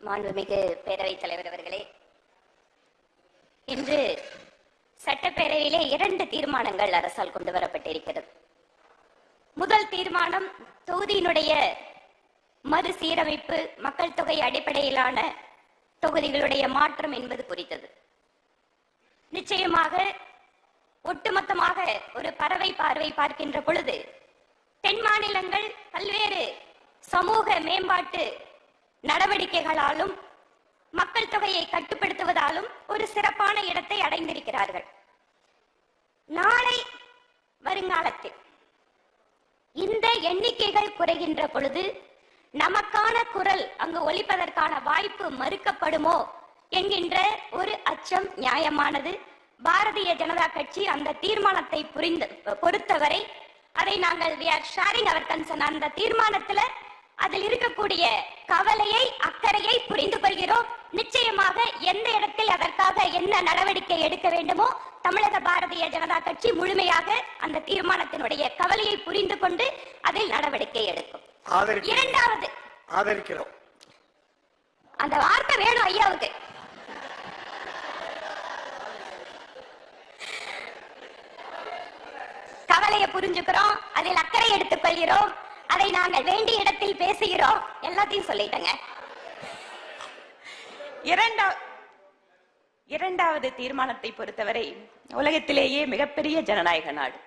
மாண்புமிகு பேரவைத் தலைவர் அவர்களே இன்று சட்டப்பேரவையிலே இரண்டு தீர்மானங்கள் அரசால் கொண்டு வரப்பட்டிருக்கிறது. முதல் தீர்மானம் தொகுதியினுடைய மறுசீரமைப்பு மக்கள் தொகை அடிப்படையிலான தொகுதிகளுடைய மாற்றம் என்பது குறித்தது. நிச்சயமாக ஒட்டுமொத்தமாக ஒரு பறவை பார்வை பார்க்கின்ற பொழுது தென் மாநிலங்கள் பல்வேறு சமூக மேம்பாட்டு நடவடிக்கைகளாலும் மக்கள் தொகையை கட்டுப்படுத்துவதாலும் ஒரு சிறப்பான இடத்தை அடைந்திருக்கிறார்கள். நாளை வருங்காலத்தில் இந்த எண்ணிக்கைகள் குறைகின்ற பொழுது நமக்கான குரல் அங்கு ஒலிப்பதற்கான வாய்ப்பு மறுக்கப்படுமோ என்கின்ற ஒரு அச்சம் நியாயமானது. பாரதிய ஜனதா கட்சி அந்த தீர்மானத்தை புரிந்து பொறுத்தவரை அதை நாங்கள் வி ஆர் ஷேரிங் அவர் concern அந்த தீர்மானத்துல அதில் இருக்கக்கூடிய கவலையை அக்கறையை புரிந்து கொள்கிறோம். நிச்சயமாக எந்த இடத்தில் அதற்காக என்ன நடவடிக்கை எடுக்க வேண்டுமோ தமிழக பாரதிய ஜனதா கட்சி முழுமையாக அந்த தீர்மானத்தினுடைய கவலையை புரிந்து கொண்டு அதில் நடவடிக்கை எடுக்கும். இரண்டாவது. ஆதரிக்கிறோம். அந்த வார்த்தை வேணும் ஐயாவுக்கு. கவலையை புரிஞ்சுக்கிறோம் அதில் அக்கறை எடுத்துக் கொள்கிறோம். அதை நாங்கள் வேண்டிய இடத்தில் பேசுகிறோம். எல்லாத்தையும் சொல்லிட்டேங்க. இரண்டா இரண்டாவது தீர்மானத்தை பொறுத்தவரை உலகத்திலேயே மிகப்பெரிய ஜனநாயக நாடு.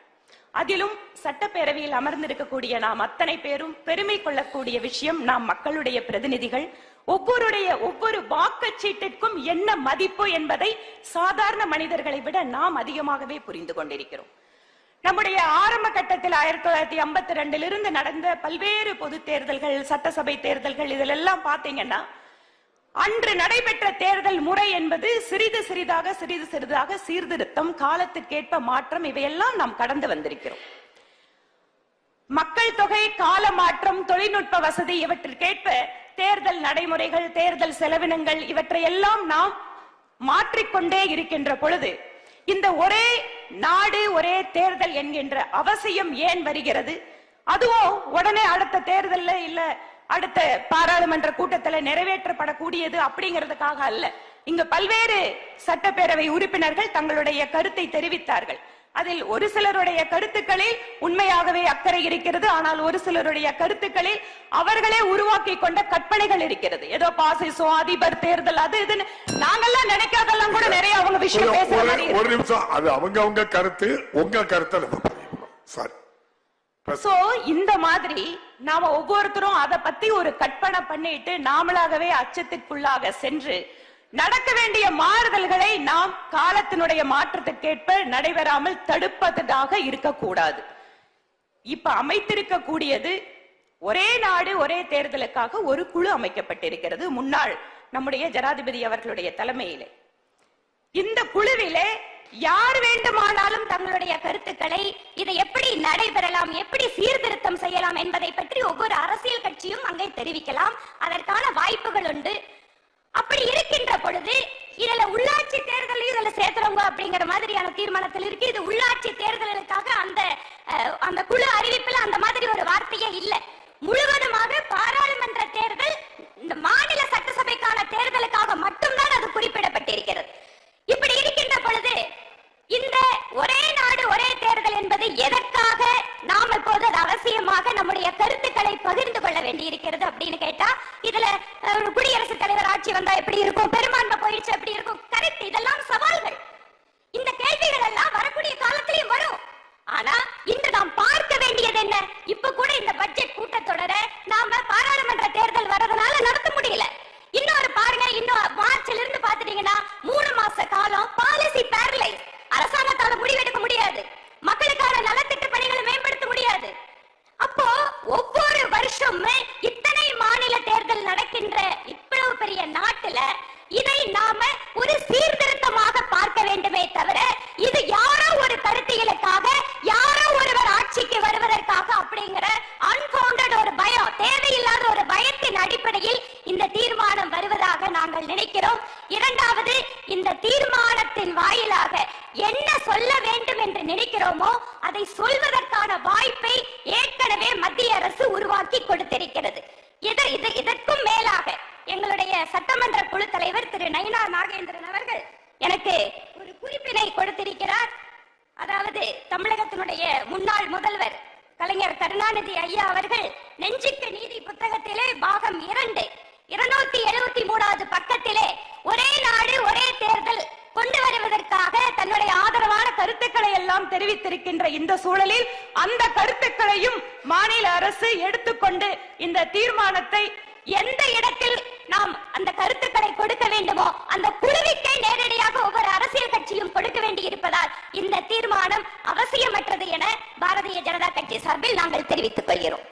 அதிலும் சட்டப்பேரவையில் அமர்ந்திருக்கக்கூடிய நாம் அத்தனை பேரும் பெருமை கொள்ளக்கூடிய விஷயம் நாம் மக்களுடைய பிரதிநிதிகள் ஒவ்வொருடைய ஒவ்வொரு வாக்குச்சீட்டிற்கும் என்ன மதிப்பு என்பதை சாதாரண மனிதர்களை விட நாம் அதிகமாகவே புரிந்து கொண்டிருக்கிறோம். நம்முடைய ஆரம்ப கட்டத்தில் ஆயிரத்தி தொள்ளாயிரத்தி ஐம்பத்தி ரெண்டில் இருந்து நடந்த பல்வேறு பொது தேர்தல்கள் சட்டசபை தேர்தல்கள் இதிலெல்லாம் பார்த்தீங்கன்னா அன்று நடைபெற்ற தேர்தல் முறை என்பது சிறிது சிறிதாக சிறிது சிறிதாக சீர்திருத்தம் காலத்துக்கேற்ப மாற்றம் இவையெல்லாம் நாம் கடந்து வந்திருக்கிறோம். மக்கள் தொகை கால மாற்றம் தொழில்நுட்ப வசதி இவற்றிற்கேற்ப தேர்தல் நடைமுறைகள் தேர்தல் செலவினங்கள் இவற்றையெல்லாம் நாம் மாற்றிக்கொண்டே இருக்கின்ற பொழுது இந்த ஒரே நாடு ஒரே தேர்தல் என்கின்ற அவசியம் ஏன் வருகிறது? அதுவும் உடனே அடுத்த தேர்தல்ல இல்ல அடுத்த பாராளுமன்ற கூட்டத்துல நிறைவேற்றப்படக்கூடியது அப்படிங்கிறதுக்காக அல்ல. இங்கு பல்வேறு சட்டப்பேரவை உறுப்பினர்கள் தங்களுடைய கருத்தை தெரிவித்தார்கள். அதில் ஒரு சிலருடைய கருத்துக்களில் உண்மையாகவே அக்கறை இருக்கிறது. ஆனால் ஒரு சிலருடைய கருத்துக்களில் அவர்களே உருவாக்கி கொண்ட கற்பனைகள் இருக்கிறது. ஏதோ பாசிசம் அதிபர் தேர்தல் அது இதுன்னு நாங்கெல்லாம் நினைக்காதெல்லாம் கூட நிறைய அவங்க விஷயம் பேசுற ஒரு- மாதிரி இருக்கு. ஒரு நிமிஷம். அது அவங்க அவங்க கருத்து உங்க கருத்தை நம்ம சாரி சோ இந்த மாதிரி நாம ஒவ்வொருத்தரும் அத பத்தி ஒரு கற்பனை பண்ணிட்டு நாமளாகவே அச்சத்துக்குள்ளாக சென்று நடக்க வேண்டிய மாறுதல்களை நாம் காலத்தினுடைய மாற்றத்துக்கேற்ப நடைபெறாமல் தடுப்பதாக இருக்கக்கூடாது. இப்ப அமைத்திருக்க கூடியது ஒரே நாடு ஒரே தேர்தலுக்காக ஒரு குழு அமைக்கப்பட்டிருக்கிறது முன்னாள் நம்முடைய ஜனாதிபதி அவர்களுடைய தலைமையிலே. இந்த குழுவிலே யார் வேண்டுமானாலும் தங்களுடைய கருத்துக்களை இதை எப்படி நடைபெறலாம் எப்படி சீர்திருத்தம் செய்யலாம் என்பதை பற்றி ஒவ்வொரு அரசியல் கட்சியும் அங்கே தெரிவிக்கலாம். அதற்கான வாய்ப்புகள் உண்டு. அப்படி இருக்கின்ற பொழுது இதுல உள்ளாட்சி தேர்தலையும் இதுல சேர்த்துறவங்க அப்படிங்கிற மாதிரியான தீர்மானத்தில் இருக்கு. இது உள்ளாட்சி தேர்தலுக்காக அந்த அஹ், அந்த குழு அறிவிப்புல அந்த மாதிரி ஒரு வார்த்தையே இல்ல. முழுவதுமாக பாராளுமன்ற தேர்தல் இந்த மாநில சட்டசபைக்கான தேர்தலுக்காக மட்டும்தான் அது குறிப்பிடப்பட்டிருக்கிறது இப்படி இருக்கின்ற பொழுது இந்த ஒரே நாடு ஒரே தேர்தல் என்பது எதற்காக நாம் இப்போது அது அவசியமாக நம்முடைய கருத்துக்களை பகிர்ந்து கொள்ள வேண்டியிருக்கிறது அப்படின்னு கேட்டா இதுல குடியரசுத் தலைவர் ஆட்சி வந்தா எப்படி இருக்கும்? பெரும்பான்மை போயிடுச்சு எப்படி இருக்கும்? கரெக்ட் இதெல்லாம் சவால்கள். இந்த கேள்விகள் எல்லாம் வரக்கூடிய காலத்திலையும் வரும். ஆனா இன்று நாம் பார்க்க வேண்டியது என்ன? இப்ப கூட இந்த பட்ஜெட் கூட்டத்தொடர நாம பாராளுமன்ற தேர்தல் வரதுனால நடத்த முடியல. இன்னொரு பாருங்க இன்னும் மார்ச்ல இருந்து பாத்துட்டீங்கன்னா மூணு மாச காலம் ஒவ்வொரு இத்தனை மாநில தேர்தல் நடக்கின்ற இவ்வளவு பெரிய நாட்டுல இதை நாம ஒரு சீர்திருத்தமாக பார்க்க வேண்டுமே தவிர இது யாரோ ஒரு கருத்தியலுக்காக யாரோ ஒருவர் ஆட்சிக்கு வருவதற்காக அப்படிங்கிற அன்பவுண்டட் ஒரு பயம் தேவையில்லாத ஒரு பயத்தின் அடிப்படையில் இந்த தீர்மானம் வருவதாக நாங்கள் நினைக்கிறோம். இரண்டாவது இந்த தீர்மானத்தின் வாயிலாக என்ன சொல்ல வேண்டும் என்று நினைக்கிறோமோ அதை சொல்வதற்கான வாய்ப்பை ஏற்கனவே மத்திய அரசு உருவாக்கி கொடுத்திருக்கிறது. இது இது இதற்கும் மேலாக எங்களுடைய சட்டமன்ற குழு தலைவர் திரு நயினா நாகேந்திரன் அவர்கள் எனக்கு ஒரு குறிப்பினை கொடுத்திருக்கிறார். அதாவது தமிழகத்தினுடைய முன்னாள் முதல்வர் கலைஞர் கருணாநிதி ஐயா அவர்கள் நெஞ்சுக்கு நீதி புத்தகத்திலே பாகம் இரண்டு இருநூத்தி எழுபத்தி மூணாவது பக்கத்திலே ஒரே நாடு ஒரே தேர்தல் கொண்டு வருவதற்காக தன்னுடைய ஆதரவான கருத்துக்களை எல்லாம் தெரிவித்திருக்கின்ற இந்த சூழலில் அந்த கருத்துக்களையும் மாநில அரசு எடுத்துக்கொண்டு இந்த தீர்மானத்தை எந்த இடத்தில் நாம் அந்த கருத்துக்களை கொடுக்க வேண்டுமோ அந்த குழுவிற்கே நேரடியாக ஒவ்வொரு அரசியல் கட்சியும் கொடுக்க வேண்டி இருப்பதால் இந்த தீர்மானம் அவசியமற்றது என பாரதிய ஜனதா கட்சி சார்பில் நாங்கள் தெரிவித்துக் கொள்கிறோம்.